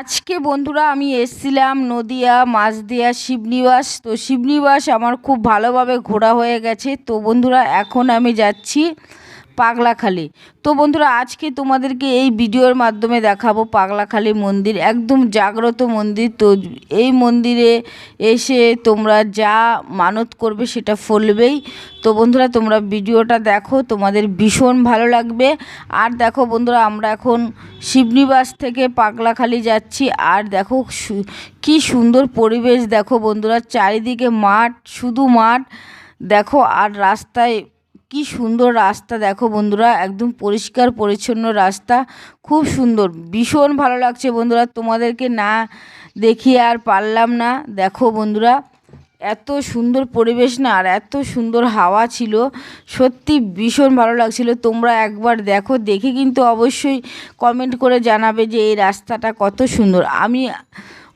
আজকে বন্ধুরা আমি এসছিলাম নদিয়া মাঝদিয়া শিবনিবাস। তো শিবনিবাস আমার খুব ভালোভাবে ঘোরা হয়ে গেছে। তো বন্ধুরা, এখন আমি যাচ্ছি পাগলাখালি। তো বন্ধুরা, আজকে তোমাদেরকে এই ভিডিওর মাধ্যমে দেখাবো পাগলাখালি মন্দির, একদম জাগ্রত মন্দির। তো এই মন্দিরে এসে তোমরা যা মানত করবে সেটা ফলবেই। তো বন্ধুরা, তোমরা ভিডিওটা দেখো, তোমাদের ভীষণ ভালো লাগবে। আর দেখো বন্ধুরা, আমরা এখন শিবনিবাস থেকে পাগলাখালি যাচ্ছি। আর দেখো কি সুন্দর পরিবেশ দেখো বন্ধুরা, চারিদিকে মাঠ, শুধু মাঠ। দেখো, আর রাস্তায় কি সুন্দর রাস্তা দেখো বন্ধুরা, একদম পরিষ্কার, পরিচ্ছন্ন রাস্তা, খুব সুন্দর। ভীষণ ভালো লাগছে বন্ধুরা, তোমাদেরকে না দেখিয়ে আর পারলাম না। দেখো বন্ধুরা, এত সুন্দর পরিবেশ না, আর এত সুন্দর হাওয়া ছিল, সত্যি ভীষণ ভালো লাগছিল। তোমরা একবার দেখো, দেখে কিন্তু অবশ্যই কমেন্ট করে জানাবে যে এই রাস্তাটা কত সুন্দর। আমি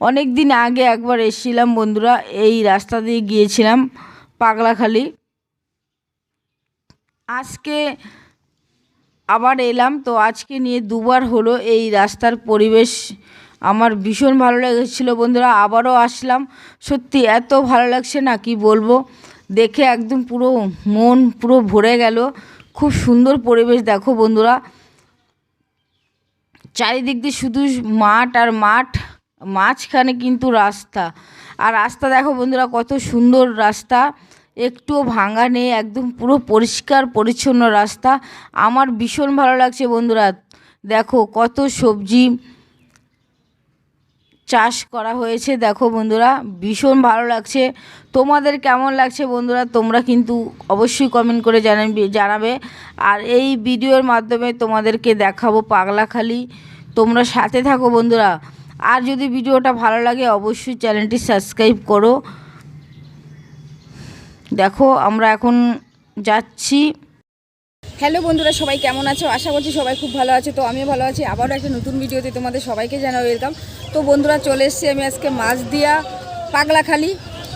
অনেক দিন আগে একবার এসেছিলাম বন্ধুরা, এই রাস্তা দিয়ে গিয়েছিলাম পাগলাখালি। আজকে আবার এলাম, তো আজকে নিয়ে দুবার হলো এই রাস্তার পরিবেশ। আমার ভীষণ ভালো লেগেছিলো বন্ধুরা, আবারও আসলাম। সত্যি এত ভালো লাগছে না, কি বলব? দেখে একদম পুরো মন পুরো ভরে গেল। খুব সুন্দর পরিবেশ দেখো বন্ধুরা। চারিদিক দিয়ে শুধু মাঠ আর মাঠ, মাঝখানে কিন্তু রাস্তা। আর রাস্তা দেখো বন্ধুরা, কত সুন্দর রাস্তা। একটুও ভাঙা নেই, একদম পুরো পরিষ্কার, পরিচ্ছন্ন রাস্তা। আমার ভীষণ ভালো লাগছে বন্ধুরা। দেখো কত সবজি চাষ করা হয়েছে, দেখো বন্ধুরা। ভীষণ ভালো লাগছে। তোমাদের কেমন লাগছে বন্ধুরা? তোমরা কিন্তু অবশ্যই কমেন্ট করে জানাবে জানাবে। আর এই ভিডিওর মাধ্যমে তোমাদেরকে দেখাবো পাগলাখালি। তোমরা সাথে থাকো বন্ধুরা। আর যদি ভিডিওটা ভালো লাগে, অবশ্যই চ্যানেলটি সাবস্ক্রাইব করো। দেখো, আমরা এখন যাচ্ছি। হ্যালো বন্ধুরা, সবাই কেমন আছো? আশা করছি সবাই খুব ভালো আছে। তো আমিও ভালো আছি। আবারও একটা নতুন ভিডিওতে তোমাদের সবাইকে জানাও ওয়েলকাম তো বন্ধুরা, চলে এসেছি আমি আজকে মাছ দিয়া পাগলাখালি।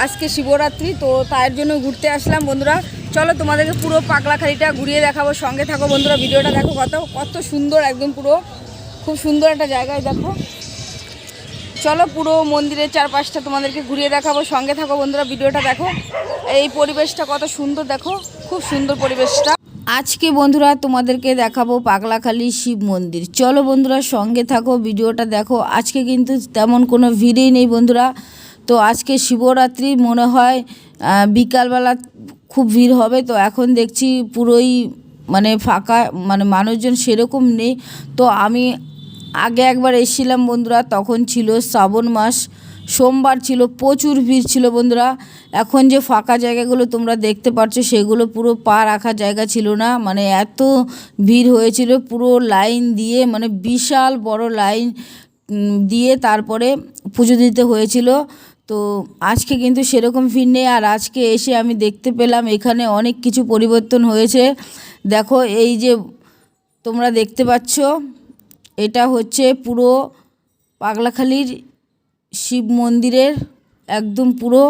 আজকে শিবরাত্রি, তো তার জন্য ঘুরতে আসলাম বন্ধুরা। চলো তোমাদেরকে পুরো পাগলাখালিটা ঘুরিয়ে দেখাবো, সঙ্গে থাকো বন্ধুরা। ভিডিওটা দেখো কত কত সুন্দর, একদম পুরো। খুব সুন্দর একটা জায়গায় দেখো। চলো পুরো মন্দিরের চারপাশটা তোমাদেরকে ঘুরিয়ে দেখাবো, সঙ্গে থাকো বন্ধুরা, ভিডিওটা দেখো। এই পরিবেশটা কত সুন্দর, দেখো, খুব সুন্দর পরিবেশটা। আজকে বন্ধুরা তোমাদেরকে দেখাবো পাগলাখালি শিব মন্দির। চলো বন্ধুরা, সঙ্গে থাকো, ভিডিওটা দেখো। আজকে কিন্তু তেমন কোনো ভিড়ই নেই বন্ধুরা। তো আজকে শিবরাত্রি মনে হয় বিকালবেলা খুব ভিড় হবে। তো এখন দেখছি পুরোই মানে ফাঁকা মানে মানুষজন সেরকম নেই। তো আমি আগে একবার এসেছিলাম বন্ধুরা, তখন ছিল শ্রাবণ মাস, সোমবার ছিল, প্রচুর ভিড় ছিল বন্ধুরা। এখন যে ফাঁকা জায়গাগুলো তোমরা দেখতে পাচ্ছ সেগুলো পুরো পা রাখার জায়গা ছিল না। মানে এত ভিড় হয়েছিল, পুরো লাইন দিয়ে মানে বিশাল বড় লাইন দিয়ে তারপরে পুজো দিতে হয়েছিল। তো আজকে কিন্তু সেরকম ভিড় নেই, আর আজকে এসে আমি দেখতে পেলাম, এখানে অনেক কিছু পরিবর্তন হয়েছে। দেখো, এই যে তোমরা দেখতে পাচ্ছ এটা হচ্ছে পুরো পাগলাখালির শিব মন্দিরের একদম পুরো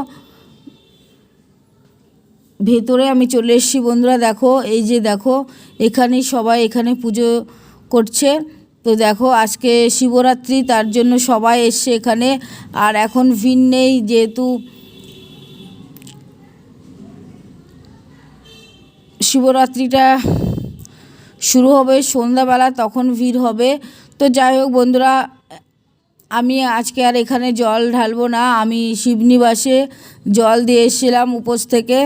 ভেতরে আমি চলে এসেছি বন্ধুরা, দেখো, এই যে দেখো, এখানে সবাই এখানে পুজো করছে। তো দেখো, আজকে শিবরাত্রি, তার জন্য সবাই এসছে এখানে। আর এখন ভিড় নেই যেহেতু শিবরাত্রিটা শুরু হবে সন্ধ্যাবেলা, তখন ভিড় হবে। তো যাই হোক বন্ধুরা, আমি আজকে আর এখানে জল ঢালবো না, আমি শিবনিবাসে জল দিয়ে এসেছিলাম উপোস থেকে।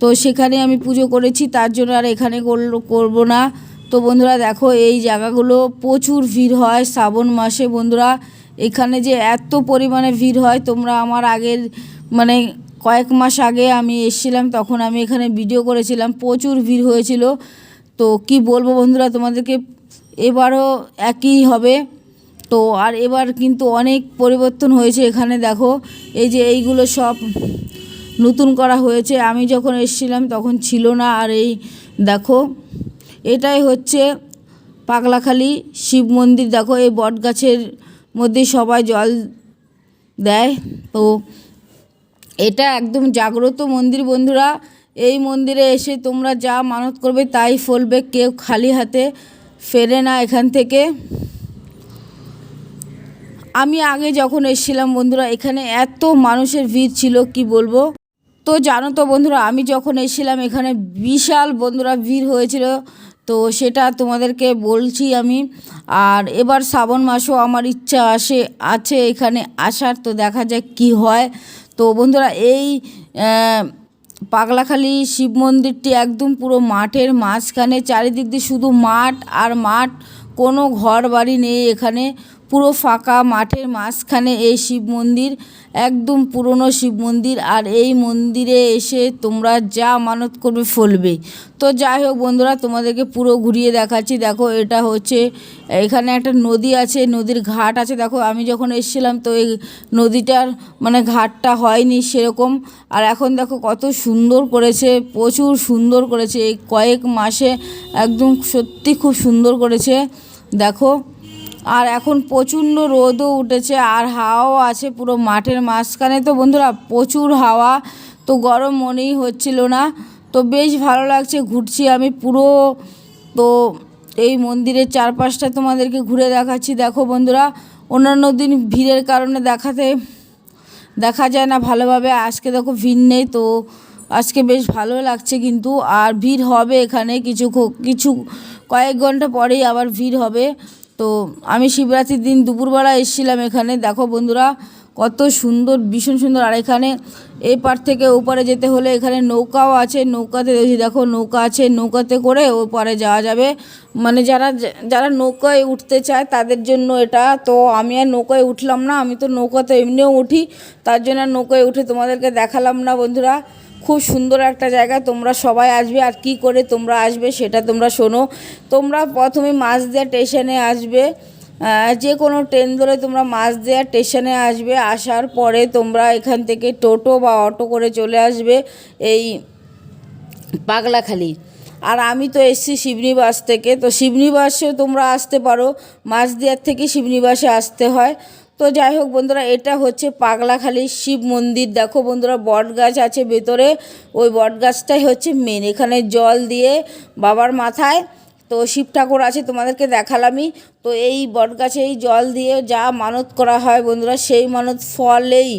তো সেখানে আমি পুজো করেছি, তার জন্য আর এখানে করব না। তো বন্ধুরা দেখো, এই জায়গাগুলো প্রচুর ভিড় হয় শ্রাবণ মাসে বন্ধুরা। এখানে যে এত পরিমাণে ভিড় হয়, তোমরা আমার আগের মানে কয়েক মাস আগে আমি এসেছিলাম, তখন আমি এখানে ভিডিও করেছিলাম, প্রচুর ভিড় হয়েছিল। তো কি বলব বন্ধুরা, তোমাদেরকে এবারও একই হবে। তো আর এবার কিন্তু অনেক পরিবর্তন হয়েছে এখানে, দেখো। এই যে এইগুলো সব নতুন করা হয়েছে। আমি যখন এসেছিলাম তখন ছিল না, আর এই দেখো, এটাই হচ্ছে পাগলাখালি শিব মন্দির। দেখো, এই বট গাছের মধ্যে সবাই জল দেয়। তো এটা একদম জাগ্রত মন্দির বন্ধুরা। এই মন্দিরে এসে তোমরা যা মানত করবে তাই ফলবে। কেউ খালি হাতে ফেরে না এখান থেকে। আমি আগে যখন এসেছিলাম বন্ধুরা, এখানে এত মানুষের ভিড় ছিল, কি বলব? তো জানো তো বন্ধুরা, আমি যখন এসেছিলাম, এখানে বিশাল বন্ধুরা ভিড় হয়েছিল। তো সেটা তোমাদেরকে বলছি আমি। আর এবার শ্রাবণ মাসও আমার ইচ্ছা আসে, আছে এখানে আসার। তো দেখা যাক কি হয়। তো বন্ধুরা, এই পাগলাখালি শিব মন্দিরটি একদম পুরো মাঠের মাঝখানে, চারিদিক দিয়ে শুধু মাঠ আর মাঠ, কোনো ঘর বাড়ি নেই এখানে। পুরো ফাঁকা মাঠের মাঝখানে এই শিব মন্দির, একদম পুরনো শিব মন্দির আর এই মন্দিরে এসে তোমরা যা মানত করবে ফলবে। তো যাই হোক বন্ধুরা, তোমাদেরকে পুরো ঘুরিয়ে দেখাচ্ছি। দেখো, এটা হচ্ছে, এখানে একটা নদী আছে, নদীর ঘাট আছে। দেখো, আমি যখন এসেছিলাম তো এই নদীটার মানে ঘাটটা হয়নি সেরকম। আর এখন দেখো কত সুন্দর করেছে, প্রচুর সুন্দর করেছে। এই কয়েক মাসে একদম সত্যি খুব সুন্দর করেছে। দেখো আর এখন প্রচণ্ড রোদও উঠেছে আর হাওয়াও আছে পুরো মাঠের মাঝখানে। তো বন্ধুরা, প্রচুর হাওয়া, তো গরম মনেই হচ্ছিল না। তো বেশ ভালো লাগছে ঘুরছি আমি পুরো। তো এই মন্দিরের চারপাশটা তোমাদেরকে ঘুরে দেখাচ্ছি। দেখো বন্ধুরা, অন্যান্য দিন ভিড়ের কারণে দেখাতে, দেখা যায় না ভালোভাবে। আজকে দেখো ভিড় নেই, তো আজকে বেশ ভালো লাগছে কিন্তু। আর ভিড় হবে এখানে কিছু কিছু কয়েক ঘণ্টা পরেই আবার ভিড় হবে। তো আমি শিবরাত্রির দিন দুপুরবেলা এসেছিলাম এখানে। দেখো বন্ধুরা, কত সুন্দর, ভীষণ সুন্দর। আর এখানে এই পার থেকে ওপারে যেতে হলে এখানে নৌকাও আছে, নৌকাতে দেখো নৌকা আছে, নৌকাতে করে ওপারে যাওয়া যাবে। মানে যারা যারা নৌকায় উঠতে চায় তাদের জন্য এটা। তো আমি আর নৌকায় উঠলাম না, আমি তো নৌকাতে এমনিও উঠি, তার জন্য নৌকায় উঠে তোমাদেরকে দেখালাম না বন্ধুরা। খুব সুন্দর একটা জায়গা, তোমরা সবাই আসবে, আর কি করে তোমরা আসবে সেটা তোমরা শোনো। তোমরা প্রথমে মাঝদিয়া স্টেশনে আসবে যে কোনো ট্রেন ধরে তোমরা মাঝদিয়া স্টেশনে আসবে, আসার পরে তোমরা এখান থেকে টোটো বা অটো করে চলে আসবে এই পাগলাখালি আর আমি তো এসেছি শিবনিবাস থেকে, তো শিবনিবাসেও তোমরা আসতে পারো। মাঝদিয়ার থেকে শিবনিবাসে আসতে হয়। তো যাই হোক বন্ধুরা, এটা হচ্ছে পাগলাখালি শিব মন্দির। দেখো বন্ধুরা বট গাছ আছে ভেতরে, ওই বট গাছটাই হচ্ছে মেন এখানে জল দিয়ে বাবার মাথায় তো শিব ঠাকুর আছে, তোমাদেরকে দেখালামই। তো এই বট এই জল দিয়ে যা মানত করা হয় বন্ধুরা, সেই মানত ফলেই।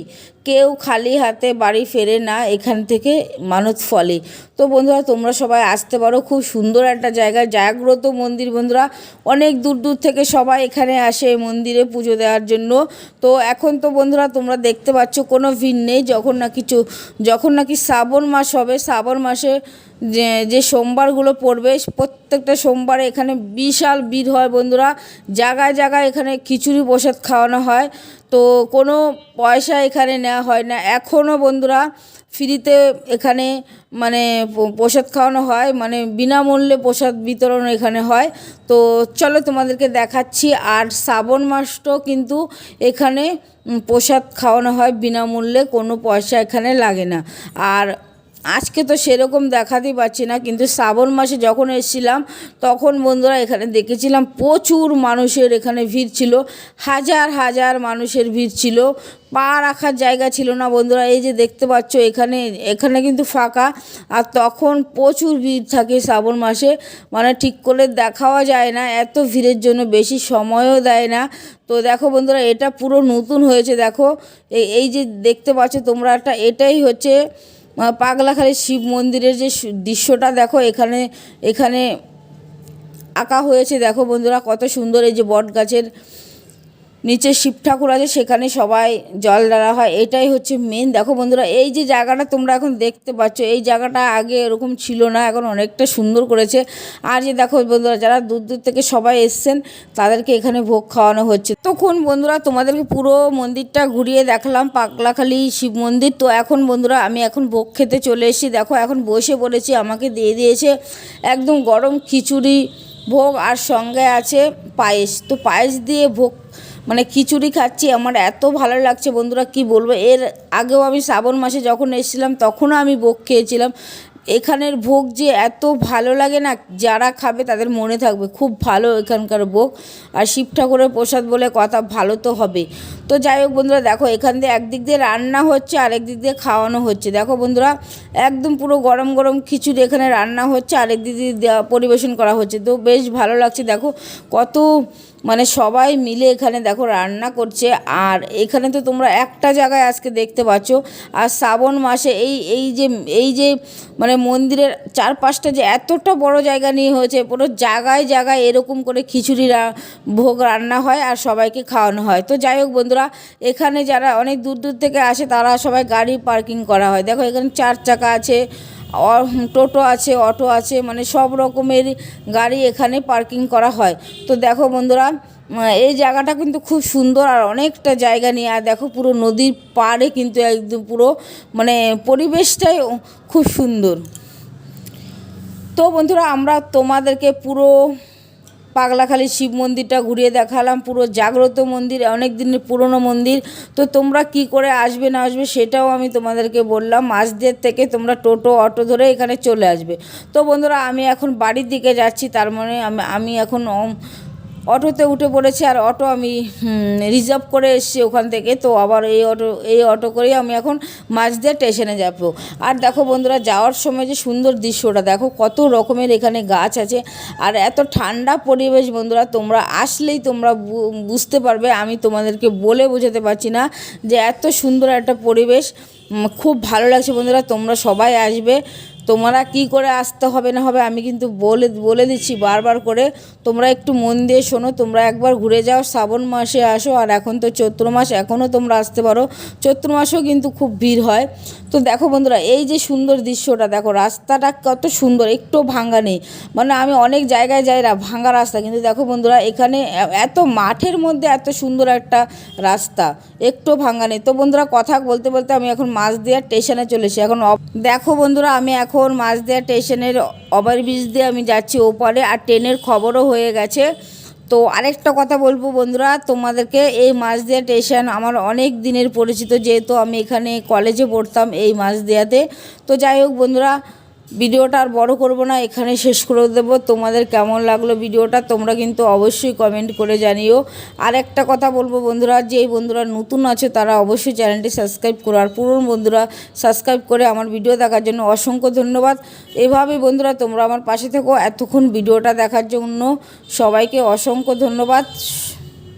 কেউ খালি হাতে বাড়ি ফেরে না, এখান থেকে মানত ফলে তো বন্ধুরা, তোমরা সবাই আসতে পারো। খুব সুন্দর একটা জায়গা, জাগ্রত মন্দির বন্ধুরা। অনেক দূর দূর থেকে সবাই এখানে আসে মন্দিরে পুজো দেওয়ার জন্য। তো এখন তো বন্ধুরা, তোমরা দেখতে পাচ্ছ কোনো ভিড় নেই। যখন না কিছু, যখন নাকি শ্রাবণ মাস হবে, শ্রাবণ মাসে যে যে সোমবারগুলো পড়বে, প্রত্যেকটা সোমবারে এখানে বিশাল ভিড় হয় বন্ধুরা। জায়গায় জায়গায় এখানে খিচুড়ি প্রসাদ খাওয়ানো হয়। তো কোনো পয়সা এখানে নেওয়া হয় না। এখনও বন্ধুরা ফ্রিতে এখানে মানে প্রসাদ খাওয়ানো হয় মানে বিনামূল্যে প্রসাদ বিতরণ এখানে হয়। তো চলো তোমাদেরকে দেখাচ্ছি, আর শ্রাবণ মাসটাও কিন্তু এখানে প্রসাদ খাওয়ানো হয় বিনামূল্যে, কোনো পয়সা এখানে লাগে না। আর আজকে তো সেরকম দেখাতেই পাচ্ছি না, কিন্তু শ্রাবণ মাসে যখন এসেছিলাম, তখন বন্ধুরা এখানে দেখেছিলাম প্রচুর মানুষের এখানে ভিড় ছিল, হাজার হাজার মানুষের ভিড় ছিল, পা রাখার জায়গা ছিল না বন্ধুরা, এই যে দেখতে পাচ্ছ এখানে এখানে কিন্তু ফাঁকা, আর তখন প্রচুর ভিড় থাকে শ্রাবণ মাসে মানে ঠিক করে দেখাও যায় না, এত ভিড়ের জন্য বেশি সময়ও দেয় না, তো দেখো বন্ধুরা, এটা পুরো নতুন হয়েছে, দেখো এই যে দেখতে পাচ্ছ তোমরা একটা, এটাই হচ্ছে পাগলাখালী শিব মন্দিরের যে দৃশ্যটা দেখো, এখানে এখানে আঁকা হয়েছে। দেখো বন্ধুরা, কত সুন্দর এই যে বট গাছের নিচে শিব ঠাকুর আছে, সেখানে সবাই জল ঢালা হয়। এটাই হচ্ছে মেন দেখো বন্ধুরা, এই যে জায়গাটা তোমরা এখন দেখতে পাচ্ছ, এই জায়গাটা আগে এরকম ছিল না, এখন অনেকটা সুন্দর করেছে। আর যে দেখো বন্ধুরা, যারা দূর দূর থেকে সবাই এসছেন, তাদেরকে এখানে ভোগ খাওয়ানো হচ্ছে। তখন বন্ধুরা, তোমাদেরকে পুরো মন্দিরটা ঘুরিয়ে দেখলাম, পাগলাখালি শিব মন্দির। তো এখন বন্ধুরা, আমি এখন ভোগ খেতে চলে এসেছি। দেখো, এখন বসে পড়েছি, আমাকে দিয়ে দিয়েছে একদম গরম খিচুড়ি ভোগ, আর সঙ্গে আছে পায়েস। তো পায়েস দিয়ে ভোগ মানে খিচুড়ি খাচ্ছি, আমার এত ভালো লাগছে বন্ধুরা, কি বলব? এর আগেও আমি শ্রাবণ মাসে যখন এসেছিলাম, তখনও আমি ভোগ খেয়েছিলাম। এখানের ভোগ যে এত ভালো লাগে না, যারা খাবে তাদের মনে থাকবে, খুব ভালো এখানকার ভোগ। আর শিব ঠাকুরের প্রসাদ বলে কথা, ভালো তো হবে তো যাই হোক বন্ধুরা, দেখো এখান দিয়ে একদিক দিয়ে রান্না হচ্ছে আর একদিক দিয়ে খাওয়ানো হচ্ছে। দেখো বন্ধুরা, একদম পুরো গরম গরম খিচুড়ি এখানে রান্না হচ্ছে আর একদিক দিয়ে পরিবেশন করা হচ্ছে। তো বেশ ভালো লাগছে, দেখো কত মানে সবাই মিলে এখানে দেখো রান্না করছে। আর এখানে তো তোমরা একটা জায়গায় আজকে দেখতে পাচ্ছ, আর শ্রাবণ মাসে এই এই যে এই যে মানে মন্দিরের চারপাশটা যে এতটা বড় জায়গা নিয়ে হয়েছে, পুরো জায়গায় জায়গায় এরকম করে খিচুড়ি ভোগ রান্না হয় আর সবাইকে খাওয়ানো হয়। তো যাই হোক বন্ধুরা এখানে যারা অনেক দূর দূর থেকে আসে, তারা সবাই গাড়ি পার্কিং করা হয়। দেখো, এখানে চার চাকা আছে টোটো আছে, অটো আছে মানে সব রকমের গাড়ি এখানে পার্কিং করা হয়। তো দেখো বন্ধুরা এই জায়গাটা কিন্তু খুব সুন্দর আর অনেকটা জায়গা নিয়ে, আর দেখো পুরো নদীর পাড়ে কিন্তু একদম পুরো মানে পরিবেশটাই খুব সুন্দর। তো বন্ধুরা, আমরা তোমাদেরকে পুরো পাগলাখালি শিব মন্দিরটা ঘুরিয়ে দেখালাম, পুরো জাগ্রত মন্দির, অনেক দিনের পুরনো মন্দির। তো তোমরা কি করে আসবে না আসবে সেটাও আমি তোমাদেরকে বললাম। মাঝদের থেকে তোমরা টোটো, অটো ধরে এখানে চলে আসবে। তো বন্ধুরা, আমি এখন বাড়ির দিকে যাচ্ছি, তার মানে আমি এখন অটোতে উঠে পড়েছি আর অটো আমি রিজার্ভ করে এসেছি ওখান থেকে। তো আবার এই অটো এই অটো করেই আমি এখন মাঝদের স্টেশনে যাব। আর দেখো বন্ধুরা, যাওয়ার সময় যে সুন্দর দৃশ্যটা, দেখো কত রকমের এখানে গাছ আছে। আর এত ঠান্ডা পরিবেশ বন্ধুরা, তোমরা আসলেই তোমরা বুঝতে পারবে, আমি তোমাদেরকে বলে বোঝাতে পারছি না যে এত সুন্দর একটা পরিবেশ। খুব ভালো লাগছে বন্ধুরা, তোমরা সবাই আসবে। তোমরা কি করে আসতে হবে না হবে আমি কিন্তু বলে বলে দিচ্ছি বারবার করে। তোমরা একটু মন দিয়ে শোনো, তোমরা একবার ঘুরে যাও, শ্রাবণ মাসে আসো, আর এখন তো চৈত্র মাস, এখনও তোমরা আসতে পারো। চৈত্র মাসেও কিন্তু খুব ভিড় হয়। তো দেখো বন্ধুরা, এই যে সুন্দর দৃশ্যটা, দেখো রাস্তাটা কত সুন্দর, একটু ভাঙ্গা নেই। মানে আমি অনেক জায়গায় যাই না, ভাঙ্গা রাস্তা, কিন্তু দেখো বন্ধুরা, এখানে এত মাঠের মধ্যে এত সুন্দর একটা রাস্তা, একটু ভাঙ্গা নেই। তো বন্ধুরা, কথা বলতে বলতে আমি এখন মাছ দিয়ে স্টেশনে চলেছি এখন দেখো বন্ধুরা, আমি এখন মাছ দেওয়ার স্টেশনের ওভারব্রিজ দিয়ে আমি যাচ্ছি ওপারে আর ট্রেনের খবরও হয়ে গেছে। তো আরেকটা কথা বলব বন্ধুরা, তোমাদেরকে এই মাঝদিয়া স্টেশন আমার অনেক দিনের পরিচিত, যেহেতু আমি এখানে কলেজে পড়তাম এই মাঝদিয়াতে তো যাই হোক বন্ধুরা ভিডিওটা আর বড় করব না, এখানে শেষ করে দেবো। তোমাদের কেমন লাগল ভিডিওটা, তোমরা কিন্তু অবশ্যই কমেন্ট করে জানিও। আর একটা কথা বলব বন্ধুরা, যেই বন্ধুরা নতুন আছে তারা অবশ্যই চ্যানেলটি সাবস্ক্রাইব করো। আর পুরনো বন্ধুরা সাবস্ক্রাইব করে আমার ভিডিও দেখার জন্য অসংখ্য ধন্যবাদ। এভাবেই বন্ধুরা তোমরা আমার পাশে থেকো। এতক্ষণ ভিডিওটা দেখার জন্য সবাইকে অসংখ্য ধন্যবাদ।